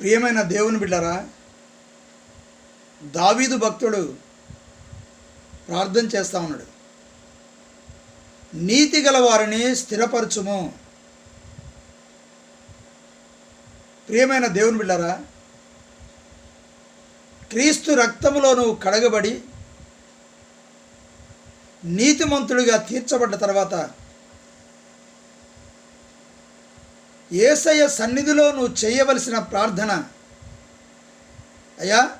ప్రియమైన దేవుని బిడ్డరా దావీదు భక్తుడు ప్రార్థన చేస్తా ఉన్నాడు. నీతి గల వారిని స్థిరపరచుము. ప్రియమైన దేవుని బిళ్ళరా క్రీస్తు రక్తములో నువ్వు కడగబడి నీతిమంతుడిగా తీర్చబడ్డ తర్వాత ఏసయ సన్నిధిలో నువ్వు చేయవలసిన ప్రార్థన. అయ్యా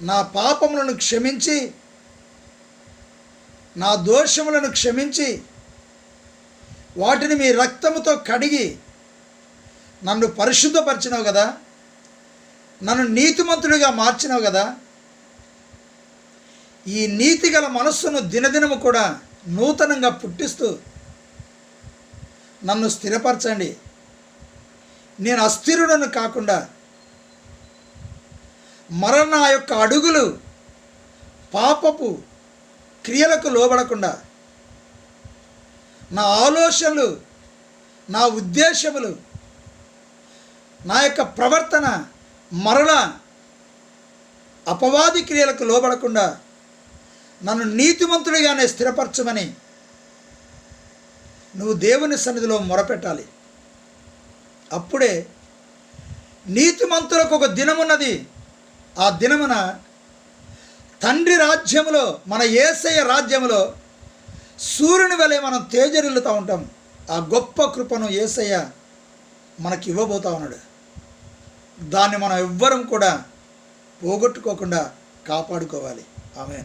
నా పాపములను క్షమించి నా దోషములను క్షమించి వాటిని మీ రక్తముతో కడిగి నన్ను పరిశుద్ధపరిచినావు కదా నన్ను నీతిమంతుడిగా మార్చినావు కదా ఈ నీతి గల మనస్సును దినదినము కూడా నూతనంగా పుట్టిస్తూ నన్ను స్థిరపరచండి. నేను అస్థిరుడను కాకుండా మరణ నా యొక్క అడుగులు పాపపు క్రియలకు లోబడకుండా నా ఆలోచనలు నా ఉద్దేశములు నా యొక్క ప్రవర్తన మరణ అపవాది క్రియలకు లోబడకుండా నన్ను నీతిమంతుడిగానే స్థిరపరచమని నువ్వు దేవుని సన్నిధిలో మొరపెట్టాలి. అప్పుడే నీతిమంతులకు ఒక దినమున్నది. ఆ దినమున తండ్రి రాజ్యములో మన ఏసయ్య రాజ్యములో సూర్యుని వలె మనం తేజరిల్లుతూ ఉంటాం. ఆ గొప్ప కృపను ఏసయ్య మనకి ఇవ్వబోతా ఉన్నాడు. దాన్ని మనం ఎవ్వరం కూడా పోగొట్టుకోకుండా కాపాడుకోవాలి. ఆమె